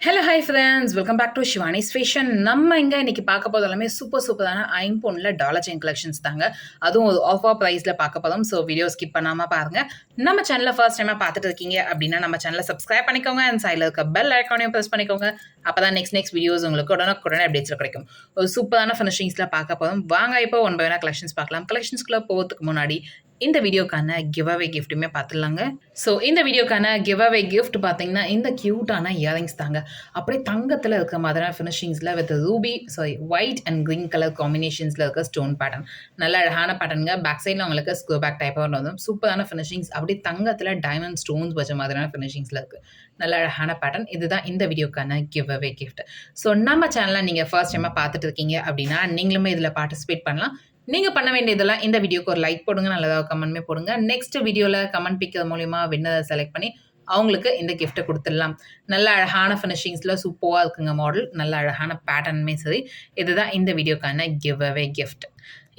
Hello hi friends welcome back to Shivani fashion நம்ம இங்கே இன்னைக்கு பார்க்க போது எல்லாமே சூப்பர் சூப்பரான ஐம்பொன்னில் டாலர் செயின் கலெக்ஷன்ஸ் தாங்க. அதுவும் ஒரு ஆஃபர் ப்ரைஸில் பார்க்க போதும் ஸோ வீடியோ ஸ்கிப் பண்ணாமல் பாருங்கள் நம்ம சேனலில் ஃபர்ஸ்ட் டைமாக பார்த்துட்டு இருக்கீங்க அப்படின்னா நம்ம சேனலை சப்ஸ்கிரைப் பண்ணிக்கோங்க. அண்ட் சைடில் இருக்க பெல் ஐக்கானையும் ப்ரெஸ் பண்ணிக்கோங்க. அப்போ தான் நெக்ஸ்ட் நெக்ஸ்ட் வீடியோஸ் உங்களுக்கு உடனுக்குடனே அப்டேட்ஸில் கிடைக்கும். ஒரு சூப்பரான ஃபினிஷிங்ஸில் பார்க்க போதும் வாங்க இப்போ ஒன் பை கலெக்ஷன்ஸ் பார்க்கலாம். கலெக்ஷன்ஸ்குள்ளே போகிறதுக்கு முன்னாடி இந்த வீடியோக்கான கிவ் அவே கிஃப்ட்டுமே பார்த்துடலாங்க ஸோ இந்த வீடியோக்கான கிவ் அவே கிஃப்ட் பார்த்தீங்கன்னா இந்த க்யூட்டான இயரிங்ஸ் தாங்க. அப்படியே தங்கத்தில் இருக்க மாதிரியான ஃபினிஷிங்ஸில் with ruby sorry white and green colour காம்பினேஷன்ஸில் இருக்க ஸ்டோன் பேட்டர்ன் நல்ல அழகான பேட்டர்னுங்க பேக் சைடில் உங்களுக்கு ஸ்கோ பேக் டைப்பாக வரும் சூப்பரான ஃபினிஷிங்ஸ் அப்படியே தங்கத்தில் டைமண்ட் ஸ்டோன்ஸ் வச்ச மாதிரியான ஃபினிஷிங்ஸில் இருக்குது நல்ல அழகான பேட்டர்ன் இதுதான் இந்த வீடியோக்கான கிவ் அவே கிஃப்ட் ஸோ நம்ம சேனலை நீங்கள் ஃபர்ஸ்ட் டைமாக பார்த்துட்டு இருக்கீங்க அப்படின்னா நீங்களுமே இதில் பார்ட்டிசிபேட் பண்ணலாம். நீங்கள் பண்ண வேண்டியதெல்லாம் இந்த வீடியோக்கு ஒரு லைக் போடுங்க நல்லதாக கமெண்ட்மே போடுங்க. நெக்ஸ்ட் வீடியோவில் கமெண்ட் பிக்கிறது மூலிமா வின்னதை செலக்ட் பண்ணி அவங்களுக்கு இந்த கிஃப்ட்டை கொடுத்துடலாம். நல்ல அழகான ஃபினிஷிங்ஸில் சூப்பராக இருக்குங்க மாடல் நல்ல அழகான பேட்டர்னுமே சரி. இதுதான் இந்த வீடியோக்கான கிவ் அவே கிஃப்ட்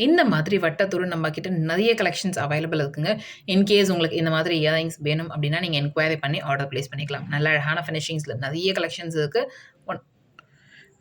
இந்த மாதிரி வட்டத்தூர் நம்ம கிட்ட நிறைய கலெக்ஷன்ஸ் அவைலபிள் இருக்குங்க. இன்கேஸ் உங்களுக்கு இந்த மாதிரி இயரிங்ஸ் வேணும் அப்படின்னா நீங்கள் என்கொயரி பண்ணி ஆர்டர் ப்ளேஸ் பண்ணிக்கலாம். நல்ல அழகான ஃபினிஷிங்ஸில் நிறைய கலெக்ஷன்ஸ் இருக்குது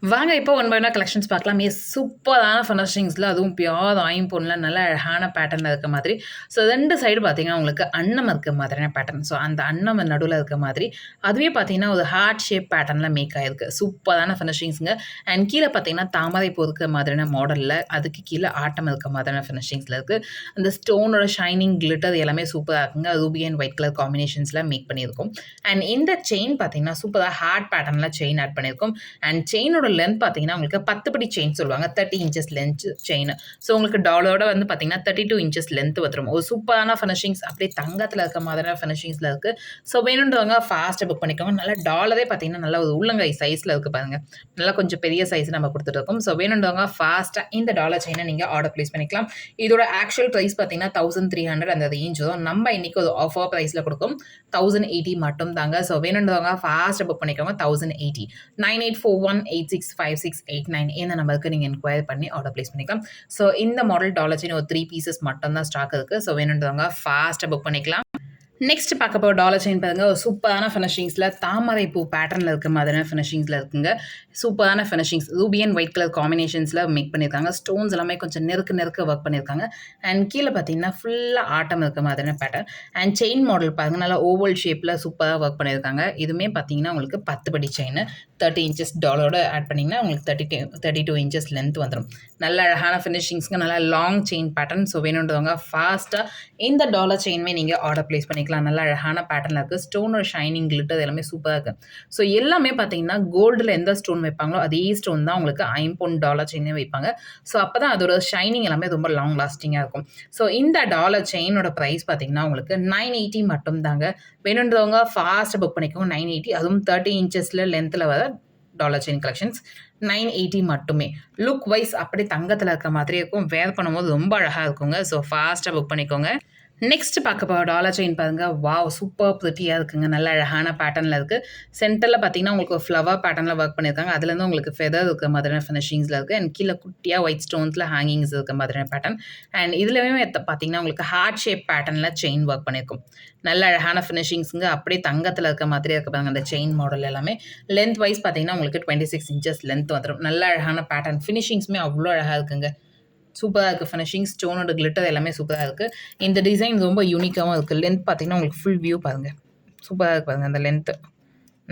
வாங்க இப்போ ஒன் பை ஒன் கலெக்ஷன்ஸ் பார்க்கலாம். எஸ் சூப்பரான ஃபினிஷிங்ஸில் அதுவும் பியோர் ஐம்பொன்னில் நல்ல அழகான பேட்டர்னில் இருக்க மாதிரி. ஸோ ரெண்டு சைடு பார்த்தீங்கன்னா உங்களுக்கு அன்னம் இருக்க மாதிரியான பேட்டர்ன் ஸோ அந்த அன்னம் நடுவில் இருக்க மாதிரி. அதுவே பார்த்தீங்கன்னா ஒரு ஹார்ட் ஷேப் பேட்டர்னில் மேக் ஆகிருக்கு சூப்பரான ஃபினிஷிங்ஸுங்க அண்ட் கீழே பார்த்தீங்கன்னா தாமரை பூ இருக்க மாதிரியான மாடலில் அதுக்கு கீழே ஆட்டம் இருக்க மாதிரியான ஃபினிஷிங்ஸில் இருக்குது அந்த ஸ்டோனோட ஷைனிங் கிளிட்டர் எல்லாமே சூப்பராக இருக்குங்க. ரூபி அண்ட் ஒயிட் கலர் காம்பினேஷன்ஸில் மேக் பண்ணியிருக்கோம். அண்ட் இந்த செயின் பார்த்தீங்கன்னா சூப்பராக ஹார்ட் பேட்டர்னில் செயின் ஆட் பண்ணியிருக்கோம். அண்ட் செயினோட லென்த் பார்த்தீங்கன்னா உங்களுக்கு பத்து படி செயின் சொல்லுவாங்க. Thirty inches length chain so உங்களுக்கு டாலரோட வந்து பார்த்தீங்கன்னா தேர்ட்டி டூ இன்ச்சஸ் லென்த் வந்துடும் ஒரு சூப்பரான ஃபினிஷிங்ஸ் அப்படியே தங்கத்தில் இருக்க மாதிரியான ஃபினிஷிங்ஸில் இருக்குது ஸோ வேணுன்றவங்க ஃபாஸ்ட்டாக புக் பண்ணிக்கோங்க. நல்லா டாலரே பார்த்தீங்கன்னா நல்லா ஒரு உள்ளங்கை சைஸில் இருக்குது பாருங்கள் நல்லா கொஞ்சம் பெரிய சைஸ் நம்ம கொடுத்துட்டு ஸோ வேணுன்றவங்க ஃபாஸ்ட்டாக இந்த டாலர் செயினை நீங்கள் ஆர்டர் ப்ளேஸ் பண்ணிக்கலாம். இதோட ஆக்சுவல் ப்ரைஸ் பார்த்தீங்கன்னா தௌசண்ட் த்ரீ ஹண்ட்ரட் அந்த ரேஞ்ச் வரும். நம்ம இன்றைக்கி ஒரு ஆஃபர் ப்ரைஸில் கொடுக்கும். தௌசண்ட் எயிட்டி மட்டும் தாங்க. ஸோ வேணுன்றவங்க ஃபாஸ்ட்டாக புக் பண்ணிக்கோங்க. Thousand eighty nine eight four one eight six five six eight nine இந்த நம்பருக்கு நீங்கள் என்கொயரி பண்ணி ஆர்டர் ப்ளேஸ் பண்ணிக்கலாம். ஸோ இந்த மாடல் டாலர் ஒரு த்ரீ பீசஸ் மட்டும்தான் ஸ்டாக் இருக்குது ஸோ வேணுன்றவங்க ஃபாஸ்ட்டாக புக் பண்ணிக்கலாம். நெக்ஸ்ட் பார்க்க போகிற டாலர் செயின் பாருங்க. ஒரு சூப்பரான ஃபினிஷிங்ஸில் தாமரை பூ பேட்டர்னில் இருக்க மாதிரியான ஃபினிஷிங்ஸில் இருக்குங்க. சூப்பரான finishings ruby and white colour காம்பினேஷன்ஸில் make பண்ணியிருக்காங்க. ஸ்டோன்ஸ் எல்லாமே கொஞ்சம் நெருக்க நெருக்க ஒர்க் பண்ணியிருக்காங்க. அண்ட் கீழே பார்த்தீங்கன்னா ஃபுல்லாக ஆட்டம் இருக்க மாதிரியான பேட்டர்ன் அண்ட் செயின் மாடல் பாருங்க. நல்லா ஓவல் ஷேப்பில் சூப்பராக ஒர்க் பண்ணியிருக்காங்க. இதுவுமே பார்த்தீங்கன்னா உங்களுக்கு பத்து படி செயின் தேர்ட்டி இன்ச்சஸ் டாலரோட ஆட் பண்ணிங்கன்னா உங்களுக்கு thirty two thirty two inches length வந்துடும் நல்ல அழகான ஃபினிஷிங்ஸ்க்கு நல்லா லாங் செயின் பேட்டர்ன் ஸோ வேணுன்றவங்க ஃபாஸ்ட்டாக இந்த டாலர் செயின்மே நீங்கள் ஆர்டர் ப்ளேஸ் பண்ணிக்கலாம் நல்லா அழகான பேட்டர்னில் இருக்குது ஸ்டோனோட ஷைனிங் கிளிட்டர் எல்லாமே சூப்பராக இருக்குது ஸோ எல்லாமே பார்த்தீங்கன்னா கோல்டில் எந்த ஸ்டோன் வைப்பாங்களோ அதே ஸ்டோன் தான் உங்களுக்கு ஐம்பொன் டாலர் செயினே வைப்பாங்க. ஸோ அப்போ தான் அதோட ஷைனிங் எல்லாமே ரொம்ப லாங் லாஸ்டிங்காக இருக்கும். ஸோ இந்த டாலர் செயினோட ப்ரைஸ் பார்த்தீங்கன்னா உங்களுக்கு நைன் எயிட்டி மட்டும் தாங்க. வேணுன்றவங்க ஃபாஸ்ட்டாக புக் பண்ணிக்கோங்க. நைன் எயிட்டி அதுவும் தேர்ட்டி இன்ச்சஸில் லென்த்தில் வர dollar chain collections nine eighty மட்டுமே. லுக் வைஸ் அப்படி தங்கத்தில் இருக்க மாதிரி இருக்கும். வேர் பண்ணும்போது ரொம்ப அழகாக இருக்குங்க. ஸோ ஃபாஸ்ட்டாக புக் பண்ணிக்கோங்க. நெக்ஸ்ட் பார்க்க போகிற டாலர் செயின் பாருங்க. வாவ் சூப்பர் ப்ரிட்டியாக இருக்குங்க. நல்ல அழகான பேட்டர்னில் இருக்குது சென்டரில் பார்த்தீங்கன்னா உங்களுக்கு ஃப்ளவர் பேட்டர்னில் ஒர்க் பண்ணியிருக்காங்க. அதுலேருந்து உங்களுக்கு ஃபெதர் இருக்க மாதிரியான ஃபினிஷிங்ஸில் இருக்குது அண்ட் கீழே குட்டியாக ஒயிட் ஸ்டோன்ஸில் ஹேங்கிங்ஸ் இருக்க மாதிரியான பேட்டர்ன் அண்ட் இதுலேயுமே பார்த்தீங்கன்னா உங்களுக்கு ஹார்ட் ஷேப் பேட்டர்னில் செயின் ஒர்க் பண்ணியிருக்கும். நல்ல அழகான ஃபினிஷிங்ஸுங்க அப்படியே தங்கத்தில் இருக்க மாதிரி இருக்க பாருங்க அந்த செயின் மாடல் எல்லாமே. லென்த் வைஸ் பார்த்தீங்கன்னா உங்களுக்கு டுவெண்ட்டி சிக்ஸ் இன்ச்சஸ் லென்த் வந்துடும் நல்ல அழகான பேட்டர்ன் ஃபினிஷிங்ஸுமே அவ்வளோ அழகாக இருக்குங்க. சூப்பராக இருக்குது ஃபினிஷிங் ஸ்டோனோட கிளிட்டர் எல்லாமே சூப்பராக இருக்குது இந்த டிசைன் ரொம்ப யூனிக்காகவும் இருக்குது லென்த் பார்த்தீங்கன்னா உங்களுக்கு ஃபுல் வியூ பாருங்கள் சூப்பராக இருக்குது பாருங்கள் அந்த லென்த்து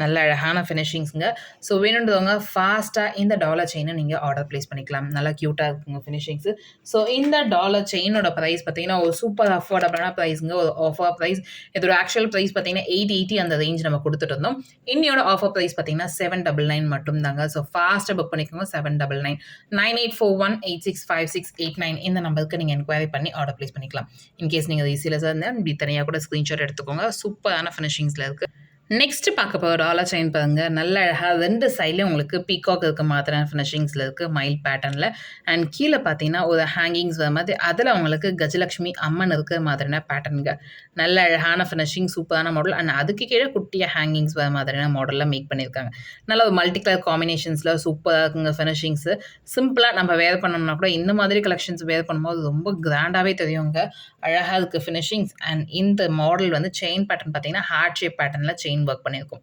நல்ல அழகான ஃபினிஷிங்ஸுங்க ஸோ வேணுன்றவங்க ஃபாஸ்ட்டாக இந்த டாலர் செயினை நீங்கள் ஆர்டர் ப்ளேஸ் பண்ணிக்கலாம். நல்லா க்யூட்டாக இருக்குங்க ஃபினிஷிங்ஸு ஸோ இந்த டாலர் செயினோட ப்ரைஸ் பார்த்தீங்கன்னா ஒரு சூப்பர் அஃபோர்டபுளான ப்ரைஸுங்க ஒரு ஆஃபர் ப்ரைஸ் இதோட ஆக்சுவல் ப்ரைஸ் பார்த்தீங்கன்னா எயிட் எயிட்டி அந்த ரேஞ்ச் நம்ம கொடுத்துட்டு இருந்தோம். இன்னையோட ஆஃபர் ப்ரைஸ் பார்த்தீங்கன்னா செவன் டபுள் நைன் மட்டும் தாங்க ஸோ ஃபாஸ்ட்டாக புக் பண்ணிக்கோங்க seven double nine nine eight four one eight six five six eight nine இந்த நம்பருக்கு நீங்கள் என்கொயரி பண்ணி ஆர்டர் ப்ளேஸ் பண்ணிக்கலாம். இன்கேஸ் நீங்கள் ஈஸியில் சார் இருந்தால் இப்படி தனியாக கூட ஸ்க்ரீன்ஷாட் எடுத்துக்கோங்க. சூப்பரான ஃபினிஷிங்ஸில் இருக்குது நெக்ஸ்ட் பார்க்க போகிற ஆலா செயின் பாருங்க. நல்ல அழகாக ரெண்டு சைட்லேயும் உங்களுக்கு பீகாக் இருக்க மாதிரியான ஃபினிஷிங்ஸில் இருக்குது மைல் பேட்டர்னில் அண்ட் கீழே பார்த்தீங்கன்னா ஒரு ஹேங்கிங்ஸ் வர மாதிரி. அதில் உங்களுக்கு கஜலக்ஷ்மி அம்மன் இருக்கிற மாதிரியான பேட்டர்னுங்க நல்ல அழகான ஃபினிஷிங் சூப்பரான மாடல் அண்ட் அதுக்கு கீழே குட்டியாக ஹேங்கிங்ஸ் வர மாதிரியான மாடலில் மேக் பண்ணியிருக்காங்க. நல்ல ஒரு மல்டி கலர் காம்பினேஷன்ஸில் சூப்பராக இருக்குங்க ஃபினிஷிங்ஸு சிம்பிளாக நம்ம வேர் பண்ணோம்னா கூட இந்த மாதிரி கலெக்ஷன்ஸ் வேர் பண்ணும்போது ரொம்ப கிராண்டாகவே தெரியுங்க. அழகாக இருக்குது ஃபினிஷிங்ஸ் அண்ட் இந்த மாடல் வந்து செயின் பேட்டர்ன் பார்த்தீங்கன்னா ஹார்ட் ஷேப் பேட்டர்னில் செயின் ஒர்க் பண்ணியிருக்கும்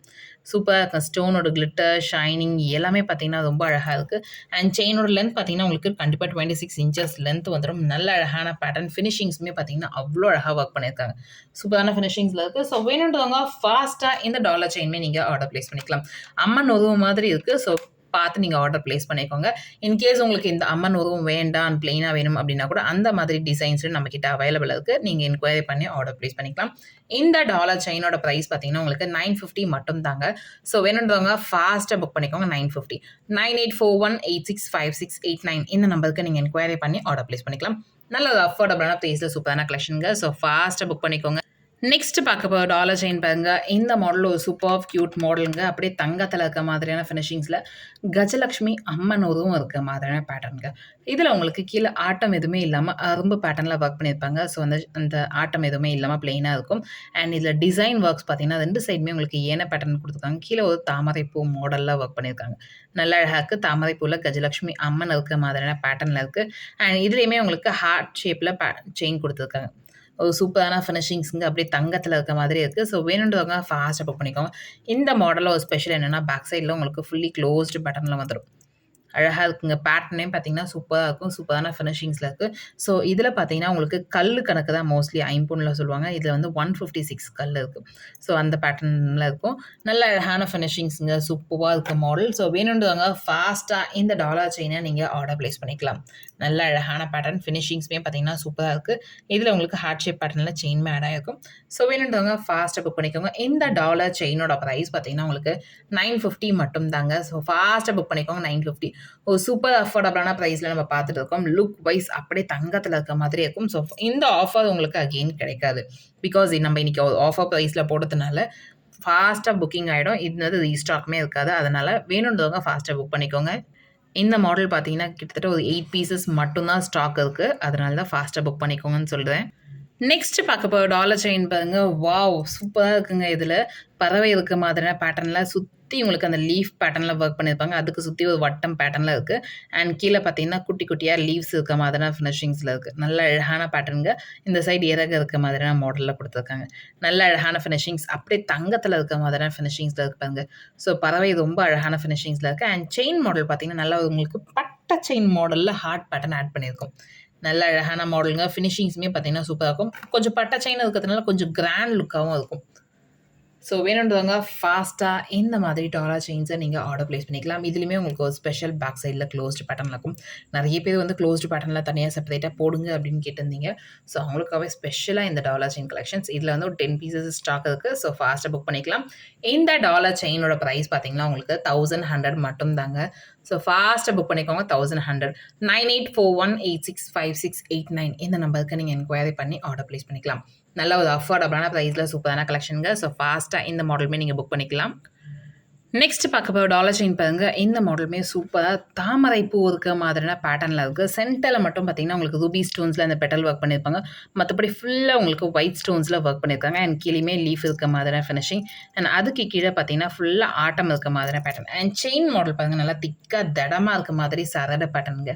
சூப்பராக இருக்கும். ஸ்டோனோட கிளிட்டர், ஷைனிங் எல்லாமே பார்த்தீங்கன்னா, ரொம்ப அழகாக இருக்குது அண்ட் செயினோட லென்த் பார்த்தீங்கன்னா, உங்களுக்கு கண்டிப்பாக டுவெண்ட்டி சிக்ஸ் இன்ச்சஸ் லென்த் வந்துடும் நல்ல அழகான பேட்டர்ன். ஃபினிஷிங்ஸுமே பார்த்தீங்கன்னா, அவ்வளோ அழகாக ஒர்க் பண்ணியிருக்காங்க. சூப்பரான ஃபினிஷிங்ஸில் இருக்குது ஸோ வேணுன்றவங்க ஃபாஸ்ட்டாக இந்த டாலர் செயினுமே நீங்கள் ஆர்டர் ப்ளேஸ் பண்ணிக்கலாம். அம்மன் உதவு மாதிரி இருக்குது ஸோ பார்த்து நீங்கள் ஆர்டர் பிளேஸ் பண்ணிக்கோங்க. இன்கேஸ் உங்களுக்கு இந்த அம்மன் உருவம் வேண்டாம், பிளெயினாக வேணும் அப்படின்னா கூட அந்த மாதிரி டிசைன்ஸ்னு நம்ம கிட்ட அவைலபிள் இருக்குது நீங்கள் என்கொயரி பண்ணி ஆர்டர் பிளேஸ் பண்ணிக்கலாம். இந்த டாலர் செயினோட ப்ரைஸ் பார்த்தீங்கன்னா, உங்களுக்கு 950 மட்டும் தாங்க. ஸோ வேணுன்றவங்க ஃபாஸ்ட்டாக புக் பண்ணிக்கோங்க 950. 9841865689 இந்த நம்பருக்கு நீங்கள் என்கொயரி பண்ணி ஆர்டர் பிளேஸ் பண்ணிக்கலாம். நல்ல ஒரு அஃபோர்டபுளான பிரைஸ்ல சூப்பரான கலெக்ஷனுங்க ஸோ ஃபாஸ்ட்டாக புக் பண்ணிக்கோங்க. நெக்ஸ்ட் பார்க்க போகிற டாலர் செயின் பாருங்க. இந்த மாடல் ஒரு சூப்பர் கியூட் மாடலுங்க. அப்படியே தங்கத்தில் இருக்க மாதிரியான ஃபினிஷிங்ஸில் கஜலக்ஷ்மி அம்மன் உருவம் இருக்க மாதிரியான பேட்டர்னுங்க இதில் உங்களுக்கு கீழே ஆட்டம் எதுவுமே இல்லாமல் அரும்பு பேட்டர்னில் ஒர்க் பண்ணியிருப்பாங்க. ஸோ அந்த அந்த ஆட்டம் எதுவுமே இல்லாமல் ப்ளெயினாக இருக்கும். அண்ட் இதில் டிசைன் ஒர்க்ஸ் பார்த்தீங்கன்னா, ரெண்டு சைடுமே உங்களுக்கு ஏன பேட்டர்ன் கொடுத்துருக்காங்க கீழே ஒரு தாமரை பூ ஒர்க் பண்ணியிருக்காங்க. நல்ல அழகாக்கு இருக்கு. தாமரை பூல அம்மன் இருக்க மாதிரியான பேட்டர்னில் இருக்குது அண்ட் இதுலேயுமே உங்களுக்கு ஹார்ட் ஷேப்பில் பே செயின் கொடுத்துருக்காங்க ஒரு சூப்பரான ஃபினிஷிங்ஸுங்க அப்படியே தங்கத்தில் இருக்க மாதிரி இருக்குது ஸோ வேணுன்றவங்க ஃபாஸ்ட்டாக புக் பண்ணிக்கோங்க. இந்த மாடலில் ஒரு ஸ்பெஷல் என்னென்னா பேக் சைடில் உங்களுக்கு ஃபுல்லி க்ளோஸ்டு பட்டனில் வந்துடும் அழகாக இருக்குங்க. பேட்டர்னே பார்த்தீங்கன்னா, சூப்பராக இருக்கும். சூப்பரான ஃபினிஷிங்ஸில் இருக்குது ஸோ இதில் பார்த்தீங்கன்னா, உங்களுக்கு கல் கணக்கு தான் மோஸ்ட்லி ஐம்பொன்ல சொல்லுவாங்க. இதில் வந்து 156 கல் இருக்கும் ஸோ அந்த பேட்டர்னில் இருக்கும். நல்ல அழகான ஃபினிஷிங்ஸுங்க சூப்பராக இருக்க மாடல். ஸோ வேணுன்றவங்க ஃபாஸ்ட்டாக இந்த டாலர் செயினை நீங்கள் ஆர்டர் பிளேஸ் பண்ணிக்கலாம். நல்ல அழகான பேட்டர்ன். ஃபினிஷிங்ஸுமே பார்த்தீங்கன்னா, சூப்பராக இருக்குது இதில் உங்களுக்கு ஹார்ட் ஷேப் பேட்டர்னில் செயின் ஆட் ஆகிருக்கும் ஸோ வேணுன்றவங்க ஃபாஸ்ட்டாக புக் பண்ணிக்கோங்க. இந்த டாலர் செயினோட ப்ரைஸ் பார்த்தீங்கன்னா, உங்களுக்கு 950 மட்டும் தாங்க. ஸோ ஃபாஸ்ட்டாக புக் பண்ணிக்கோங்க 950. ஒரு சூப்பர் அஃபோர்டபுளான ப்ரைஸில் நம்ம பார்த்துட்டு இருக்கோம். லுக் வைஸ் அப்படியே தங்கத்தில் இருக்க மாதிரி இருக்கும். ஸோ இந்த ஆஃபர் உங்களுக்கு அகெயின் கிடைக்காது. பிகாஸ் நம்ம இன்னைக்கு ஆஃபர் ப்ரைஸில் போடுறதுனால ஃபாஸ்ட்டாக புக்கிங் ஆகிடும் இது வந்து ரீஸ்டாக்குமே இருக்காது. அதனால் வேணுன்றவங்க ஃபாஸ்ட்டாக புக் பண்ணிக்கோங்க. இந்த மாடல் பார்த்தீங்கன்னா, கிட்டத்தட்ட ஒரு எயிட் பீசஸ் மட்டும்தான் ஸ்டாக் இருக்குது அதனால தான் ஃபாஸ்ட்டாக புக் பண்ணிக்கோங்கன்னு சொல்கிறேன் நெக்ஸ்ட் பார்க்க போகிற டாலர் செயின் பாருங்க. வாவ்! சூப்பராக இருக்குங்க இதில் பறவை இருக்க மாதிரியான பேட்டர்னில் சுற்றி உங்களுக்கு அந்த லீஃப் பேட்டர்னில் ஒர்க் பண்ணியிருப்பாங்க. அதுக்கு சுற்றி ஒரு வட்டம் பேட்டர்னில் இருக்குது அண்ட் கீழே பார்த்தீங்கன்னா, குட்டி குட்டியாக லீவ்ஸ் இருக்க மாதிரியான ஃபினிஷிங்ஸில் இருக்குது நல்ல அழகான பேட்டர்னுங்க இந்த சைடு இறகு இருக்க மாதிரியான மாடலில் கொடுத்துருக்காங்க நல்ல அழகான ஃபினிஷிங்ஸ். அப்படியே தங்கத்தில் இருக்க மாதிரியான ஃபினிஷிங்ஸில் இருப்பாங்க ஸோ பறவை ரொம்ப அழகான ஃபினிஷிங்ஸில் இருக்குது அண்ட் செயின் மாடல் பார்த்தீங்கன்னா, நல்லா உங்களுக்கு பட்ட செயின் மாடலில் ஹார்ட் பேட்டர்ன் ஆட் பண்ணியிருக்கோம். நல்ல அழகான மாடலுங்க. ஃபினிஷிங்ஸுமே பார்த்தீங்கன்னா, சூப்பராக இருக்கும். கொஞ்சம் பட்டை செயின் இருக்கிறதுனால கொஞ்சம் கிராண்ட் லுக்காகவும் இருக்கும். ஸோ வேணுன்றவங்க ஃபாஸ்ட்டாக இந்த மாதிரி டாலர் செயின்ஸை நீங்கள் ஆர்டர் ப்ளேஸ் பண்ணிக்கலாம். இதுலேயுமே உங்களுக்கு ஒரு ஸ்பெஷல் பேக் சைடில் க்ளோஸ்டு பேட்டர்ன் இருக்கும். நிறைய பேர் வந்து க்ளோஸ்டு பேட்டர்னில் தனியாக செப்பரேட்டாக போடுங்க அப்படின்னு கேட்டிருந்தீங்க. ஸோ அவங்களுக்காகவே ஸ்பெஷலாக இந்த டாலா செயின் கலெக்ஷன்ஸ். இதில் வந்து ஒரு 10 பீசஸ் ஸ்டாக் இருக்குது ஸோ ஃபாஸ்ட்டாக புக் பண்ணிக்கலாம். இந்த டாலர் செயினோட ப்ரைஸ் பார்த்தீங்கன்னா, உங்களுக்கு 1100 மட்டும் தாங்க. ஸோ ஃபாஸ்ட்டாக புக் பண்ணிக்கோங்க 1100. 9841865689 இந்த நம்பருக்கு நீங்கள் என்கொயரி பண்ணி ஆர்டர் பிளேஸ் பண்ணிக்கலாம். நல்ல ஒரு அஃபோர்டபுளான ப்ரைஸில் சூப்பரான கலெக்ஷனுங்க ஸோ ஃபாஸ்ட்டாக இந்த மாடலுமே நீங்கள் புக் பண்ணிக்கலாம். நெக்ஸ்ட் பார்க்க போகிற டாலர் செயின் பாருங்க. இந்த மாடலுமே சூப்பராக தாமரை பூ இருக்க மாதிரியான பேட்டர்னில் இருக்குது சென்டரில் மட்டும் பார்த்தீங்கன்னா, உங்களுக்கு ரூபி ஸ்டோன்ஸில் அந்த பெட்டல் ஒர்க் பண்ணியிருப்பாங்க. மற்றபடி ஃபுல்லாக உங்களுக்கு ஒயிட் ஸ்டோன்ஸில் ஒர்க் பண்ணியிருக்காங்க. அண்ட் கீழேயுமே லீஃப் இருக்க மாதிரியான ஃபினிஷிங். அண்ட் அதுக்கு கீழே பார்த்தீங்கன்னா, ஃபுல்லாக ஆட்டம் இருக்க மாதிரியான பேட்டர்ன். அண்ட் செயின் மாடல் பாருங்கள் நல்லா திக்காக திடமாக இருக்க மாதிரி சரடு பேட்டர்னுங்க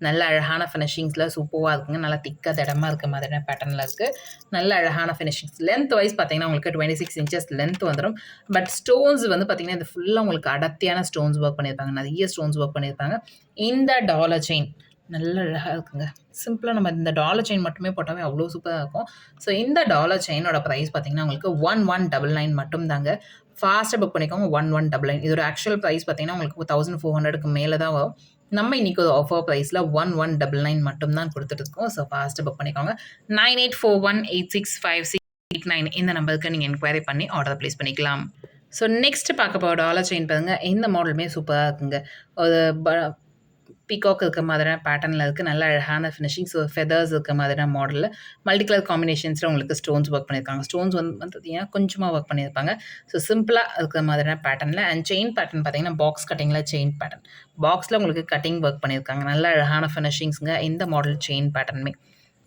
நல்ல அழகான ஃபினிஷிங்ஸில் சூப்பராக இருக்குங்க. நல்லா திக்கா திடமாக இருக்க மாதிரியான பேட்டர்னில் இருக்குது நல்ல அழகான ஃபினிஷிங்ஸ். லென்த் வைஸ் பார்த்தீங்கன்னா, உங்களுக்கு 26 இன்ச்சஸ் லென்த் வந்துடும் பட் ஸ்டோன்ஸ் வந்து பார்த்தீங்கன்னா, இது ஃபுல்லாக உங்களுக்கு அடர்த்தியான ஸ்டோன்ஸ் ஒர்க் பண்ணியிருப்பாங்க. நிறைய ஸ்டோன்ஸ் ஒர்க் பண்ணியிருப்பாங்க. இந்த டாலர் செயின் நல்ல அழகாக இருக்குங்க. சிம்பிளாக நம்ம இந்த டாலர் செயின் மட்டுமே போட்டாவே அவ்வளோ சூப்பராக இருக்கும். ஸோ இந்த டாலர் செயினோட ப்ரைஸ் பார்த்தீங்கன்னா, உங்களுக்கு 1199 மட்டும் தாங்க. ஃபாஸ்ட்டாக புக் பண்ணிக்கோங்க 1199. இதோட ஆக்சுவல் ப்ரைஸ் பார்த்தீங்கன்னா, உங்களுக்கு தௌசண்ட் ஃபோர் ஹண்ட்ரடுக்கு மேலே தான் வரும். நம்ம இன்றைக்கி ஒரு ஆஃபர் பிரைஸ்ல 1199 மட்டும் தான் மட்டும்தான் இருக்கோம். ஸோ ஃபாஸ்ட்டாக புக் பண்ணிக்கோங்க. 9841865689 இந்த நம்பருக்கு நீங்கள் என்கொயரி பண்ணி ஆர்டர் ப்ளேஸ் பண்ணிக்கலாம். ஸோ நெக்ஸ்ட் பார்க்க போகிற டாலர் செயின் பாருங்கள் இந்த மாடலுமே சூப்பராக இருக்குங்க. ஒரு ப பீகாக் இருக்க மாதிரியான பேட்டர்னில் இருக்குது நல்ல அழகான ஃபினிஷிங். ஸோ ஃபெதர்ஸ் இருக்க மாதிரியான மாடலில் மல்டி கலர் காம்பினேஷன்ஸில் உங்களுக்கு ஸ்டோன்ஸ் ஒர்க் பண்ணியிருக்காங்க. ஸ்டோன்ஸ் வந்து பார்த்தீங்கன்னா, கொஞ்சமாக ஒர்க் பண்ணியிருப்பாங்க. ஸோ சிம்பிளாக இருக்கிற மாதிரியான பேட்டர்னில் அண்ட் செயின் பேட்டர்ன் பார்த்தீங்கன்னா, பாக்ஸ் கட்டிங்கில் செயின் பேட்டர்ன். பாக்ஸில் உங்களுக்கு கட்டிங் ஒர்க் பண்ணியிருக்காங்க. நல்ல அழகான ஃபினிஷிங்ஸுங்க இந்த மாடல் செயின் பேட்டர்னுமே.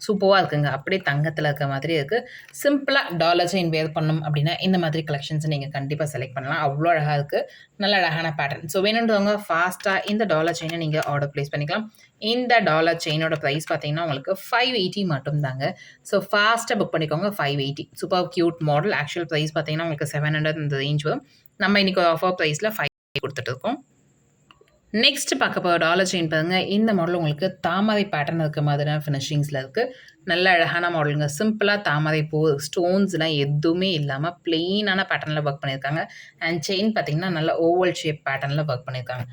சூப்பராக இருக்குங்க. அப்படியே தங்கத்தில் இருக்க மாதிரி இருக்குது சிம்பிளாக டாலர் இன்வேர் பண்ணணும் அப்படின்னா இந்த மாதிரி கலெக்ஷன்ஸை நீங்கள் கண்டிப்பாக செலக்ட் பண்ணலாம். அவ்வளோ அழகாக இருக்குது நல்ல அழகான பேட்டர்ன் ஸோ வேணுன்றவங்க ஃபாஸ்ட்டாக இந்த டாலர் செயினை நீங்கள் ஆர்டர் ப்ளேஸ் பண்ணிக்கலாம். இந்த டாலர் செயினோட ப்ரைஸ் பார்த்தீங்கன்னா உங்களுக்கு ஃபைவ் எயிட்டி மட்டும் தாங்க ஸோ ஃபாஸ்ட்டாக புக் பண்ணிக்கோங்க five eighty super cute model actual price பார்த்தீங்கன்னா உங்களுக்கு செவன் ஹண்ட்ரட் இந்த ரேஞ்ச் வரும். நம்ம இன்றைக்கி ஒரு ஆஃபர் ப்ரைஸில் ஃபைவ் கொடுத்துட்டு இருக்கோம். நெக்ஸ்ட் பார்க்க போகிற டாலர் செயின் பாருங்க. இந்த மாடல் உங்களுக்கு தாமரை பேட்டர்ன் இருக்க மாதிரியான ஃபினிஷிங்ஸில் இருக்குது நல்ல அழகான மாடலுங்க சிம்பிளாக தாமரை பூ ஸ்டோன்ஸ்லாம் எதுவுமே இல்லாமல் பிளெயினான பேட்டர்னில் ஒர்க் பண்ணியிருக்காங்க. அண்ட் செயின் பார்த்தீங்கன்னா நல்ல ஓவல் ஷேப் பேட்டர்னில் ஒர்க் பண்ணியிருக்காங்க.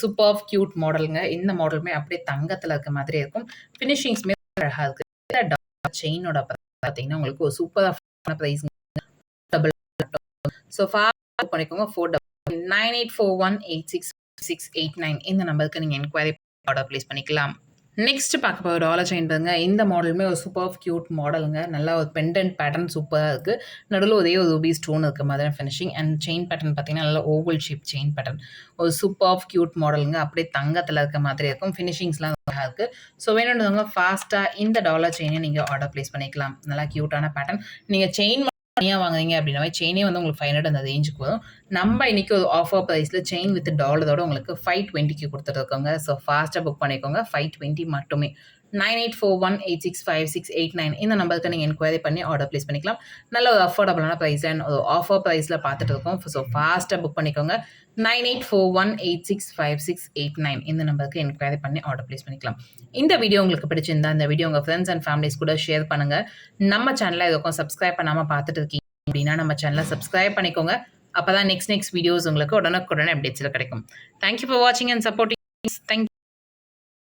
சூப்பர் க்யூட் மாடலுங்க இந்த மாடலுமே அப்படியே தங்கத்தில் இருக்க மாதிரி இருக்கும். ஃபினிஷிங்ஸுமே அழகாக இருக்குது இந்த செயினோட பார்த்தீங்கன்னா உங்களுக்கு ஒரு சூப்பராக ப்ரைஸ் டபுள் ஸோ ஃபார் பண்ணிக்கோங்க. Four double nine eight four one eight six six eight nine இந்த நம்பருக்கு நீங்கள் என்கொயரி ஆர்டர் ப்ளேஸ் பண்ணிக்கலாம். நெக்ஸ்ட் பார்க்க போகிற டாலர் செயின் பாருங்க. இந்த மாடலுமே ஒரு சூப்பர் க்யூட் மாடலுங்க நல்லா ஒரு பெண்டன்ட் பேட்டர்ன் சூப்பராக இருக்குது நடுவில் ஒரே ஒரு ரூபி ஸ்டோன் இருக்க மாதிரி ஃபினிஷிங் அண்ட் செயின் பேட்டர்ன் பார்த்தீங்கன்னா நல்லா ஓவல் ஷேப் செயின் பேட்டர்ன் ஒரு சூப்பர் க்யூட் மாடலுங்க அப்படியே தங்கத்தில் இருக்க மாதிரி இருக்கும். ஃபினிஷிங்ஸ்லாம் அழகாக இருக்குது ஸோ வேணுன்றவங்க ஃபாஸ்ட்டாக இந்த டாலர் செயினை நீங்கள் ஆர்டர் ப்ளேஸ் பண்ணிக்கலாம். நல்லா க்யூட்டான பேட்டர்ன் நீங்கள் செயின் தனியாக வாங்குறீங்க அப்படின்னா செயினே வந்து உங்களுக்கு ஃபைவ் ஹண்ட்ரட் அந்த ரேஞ்சுக்கு வரும். நம்ம இன்னைக்கு ஒரு ஆஃபர் ப்ரைஸில் செயின் வித் டாலரோட உங்களுக்கு ஃபைவ் டுவெண்ட்டிக்கு கொடுத்துருக்கோங்க ஸோ ஃபாஸ்ட்டாக புக் பண்ணிக்கோங்க. ஃபைவ் டுவெண்ட்டி மட்டுமே. Nine eight four one eight six five six eight nine இந்த நம்பருக்கு நீங்கள் என்கொயரி பண்ணி ஆர்டர் ப்ளேஸ் பண்ணிக்கலாம். நல்ல ஒரு அஃபோர்டபுளான ப்ரைஸ் அண்ட் ஒரு ஆஃபர் ப்ரைஸில் பார்த்துட்டு இருக்கோம். ஸோ ஃபாஸ்ட்டாக புக் பண்ணிக்கோங்க. Nine eight four one eight six five six eight nine இந்த நம்பருக்கு என்கொயரி பண்ணி ஆர்டர் ப்ளேஸ் பண்ணிக்கலாம். இந்த வீடியோ உங்களுக்கு பிடிச்சிருந்தா இந்த வீடியோ உங்கள் ஃப்ரெண்ட்ஸ் அண்ட் ஃபேமிலிஸ் கூட ஷேர் பண்ணுங்கள் நம்ம சேனலில் இருக்கும் சப்ஸ்கிரைப் பண்ணாமல் பார்த்துட்டு இருக்கீங்க அப்படின்னா நம்ம சேனலை சப்ஸ்கிரைப் பண்ணிக்கோங்க. அப்போ தான் நெக்ஸ்ட் நெக்ஸ்ட் வீடியோஸ் உங்களுக்கு உடனுக்குடனே அப்டேட்ஸில் கிடைக்கும். தேங்க்யூ ஃபார் வாட்சிங் அண்ட் சப்போர்ட்டிங் தேங்க்